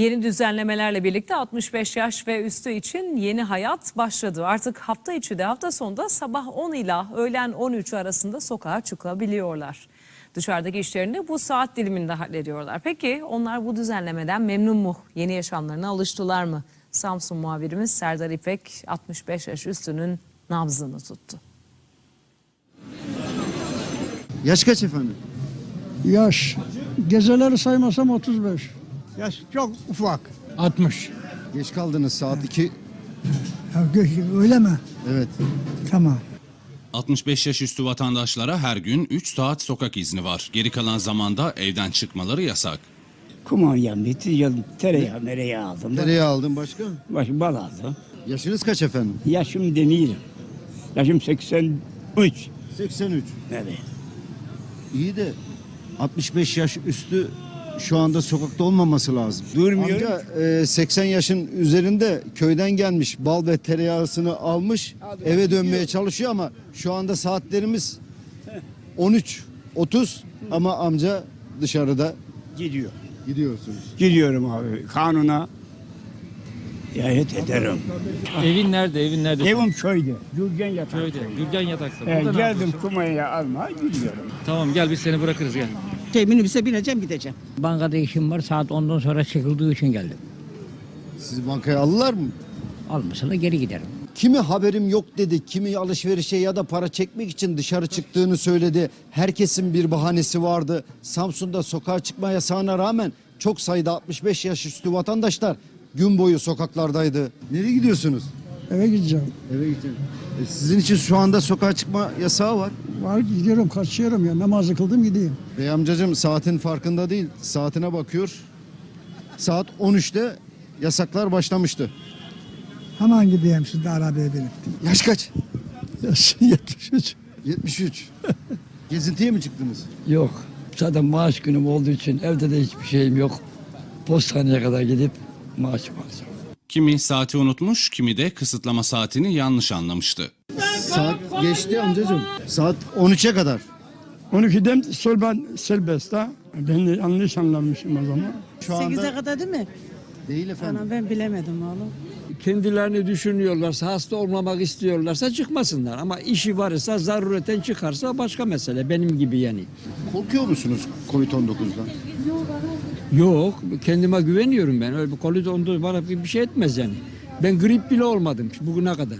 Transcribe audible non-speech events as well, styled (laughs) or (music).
Yeni düzenlemelerle birlikte 65 yaş ve üstü için yeni hayat başladı. Artık hafta içi de hafta sonunda sabah 10 ila öğlen 13 arasında sokağa çıkabiliyorlar. Dışarıdaki işlerini bu saat diliminde hallediyorlar. Peki onlar bu düzenlemeden memnun mu? Yeni yaşamlarına alıştılar mı? Samsun muhabirimiz Serdar İpek 65 yaş üstünün nabzını tuttu. Yaş kaç efendim? Yaş. Gezeleri saymasam 35. Yaş çok ufak. 60. Geç kaldınız saat 2. Ya gö- öyle mi? Evet. Tamam. 65 yaş üstü vatandaşlara her gün 3 saat sokak izni var. Geri kalan zamanda evden çıkmaları yasak. Kumanyam bitti. ya Tereyağı mereyağı aldım. Nereye aldın başka? Başı bal aldım. Yaşınız kaç efendim? Yaşım demeyelim. Yaşım 83. 83. Evet. İyi de 65 yaş üstü şu anda sokakta olmaması lazım. Durmuyorum. Amca e, 80 yaşın üzerinde köyden gelmiş bal ve tereyağısını almış Hadi eve dönmeye gidiyor. çalışıyor ama şu anda saatlerimiz 13 30 ama amca dışarıda Gidiyor. gidiyorsunuz. Gidiyorum abi. Kanuna riayet ederim. Evin nerede? Evin nerede? Evim köyde. Gürgen yatak. Köyde. Gürgen yatakta. Ee, geldim kumanyayı almaya gidiyorum. Tamam gel biz seni bırakırız gel. Şey, minibüse bineceğim gideceğim. Bankada işim var. Saat 10'dan sonra çıkıldığı için geldim. Sizi bankaya aldılar mı? Almasa da geri giderim. Kimi haberim yok dedi, kimi alışverişe ya da para çekmek için dışarı çıktığını söyledi. Herkesin bir bahanesi vardı. Samsun'da sokağa çıkma yasağına rağmen çok sayıda 65 yaş üstü vatandaşlar gün boyu sokaklardaydı. Nereye gidiyorsunuz? Eve gideceğim. Eve gideceğim. E, sizin için şu anda sokağa çıkma yasağı var. Var gidiyorum kaçıyorum ya. Namazı kıldım gideyim. Bey amcacığım saatin farkında değil. Saatine bakıyor. Saat 13'te yasaklar başlamıştı. Hemen gideyim de arabaya binip. Yaş kaç? Yaş (laughs) 73. 73. (laughs) Gezintiye mi çıktınız? Yok. Zaten maaş günüm olduğu için evde de hiçbir şeyim yok. Postaneye kadar gidip maaşımı alacağım. Kimi saati unutmuş, kimi de kısıtlama saatini yanlış anlamıştı. Saat geçti amcacığım. Saat 13'e kadar. 12'den sol ben serbest ha. Ben de yanlış anlamışım o zaman. Şu anda 8'e kadar değil mi? Değil efendim. Anam ben bilemedim oğlum. Kendilerini düşünüyorlarsa, hasta olmamak istiyorlarsa çıkmasınlar. Ama işi varsa, zarureten çıkarsa başka mesele. Benim gibi yani. Korkuyor musunuz Covid-19'dan? Yok, kendime güveniyorum ben. Öyle bir kolit onda bana bir bir şey etmez yani. Ben grip bile olmadım bugüne kadar.